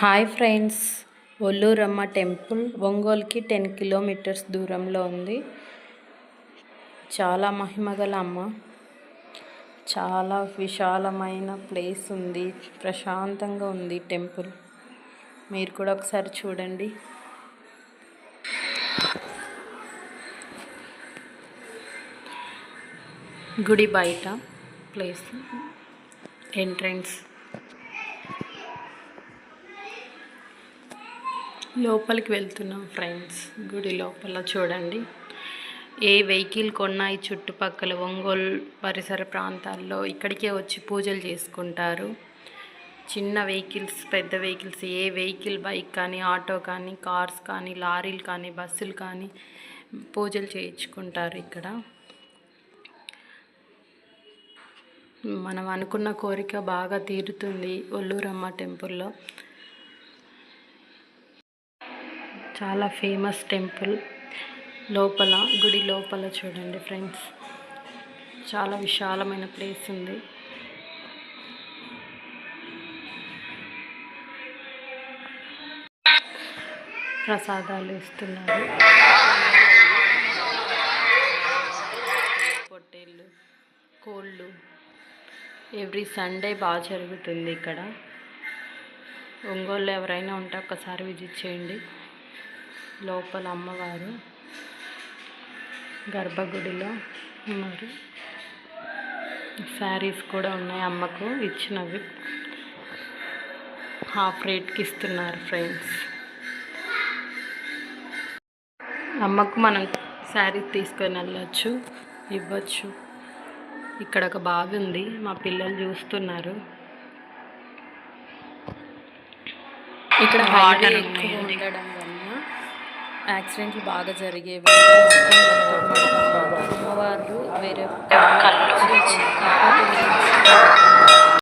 Hi friends Olluramma temple ఒంగోలుకి ten kilometers దూరంలో ఉంది. చాలా మహిమగల అమ్మ. చాలా విశాలమైన ప్లేస్ ఉంది. ప్రశాంతంగా ఉంది టెంపుల్. మీరు కూడా ఒకసారి చూడండి. గుడి బయట ప్లేస్. ఎంట్రన్స్. లోపలికి వెళ్తున్నాం ఫ్రెండ్స్. గుడి లోపల చూడండి. ఏ వెహికల్ కొన్నా ఈ చుట్టుపక్కల ఒంగోలు పరిసర ప్రాంతాల్లో ఇక్కడికే వచ్చి పూజలు చేసుకుంటారు. చిన్న వెహికల్స్ పెద్ద వెహికల్స్ ఏ వెహికల్ బైక్ కానీ ఆటో కానీ కార్స్ కానీ లారీలు కానీ బస్సులు కానీ పూజలు చేయించుకుంటారు ఇక్కడ. మనం అనుకున్న కోరిక బాగా తీరుతుంది ఒల్లూరమ్మ టెంపుల్లో. చాలా ఫేమస్ టెంపుల్ లోపల గుడి లోపల చూడండి ఫ్రెండ్స్ చాలా విశాలమైన ప్లేస్ ఉంది. ప్రసాదాలు ఇస్తున్నారు. పొట్టేళ్ళు కోళ్ళు. ఎవ్రీ సండే బాగా జరుగుతుంది ఇక్కడ. ఒంగోలు ఎవరైనా ఉంటే ఒక్కసారి విజిట్ చేయండి. లోపల అమ్మవారు గర్భగుడిలో ఉన్నారు. శారీస్ కూడా ఉన్నాయి అమ్మకు ఇచ్చినవి. హాఫ్ రేట్కి ఇస్తున్నారు ఫ్రెండ్స్. అమ్మకు మనం శారీ తీసుకొని వెళ్ళచ్చు ఇవ్వచ్చు. ఇక్కడ ఒక బావి ఉంది మా పిల్లలు చూస్తున్నారు. ఇక్కడ వాటర్ ఎక్కువ ఉండడం యాక్సిడెంట్లు బాగా జరిగేవి. అమ్మవారు వేరే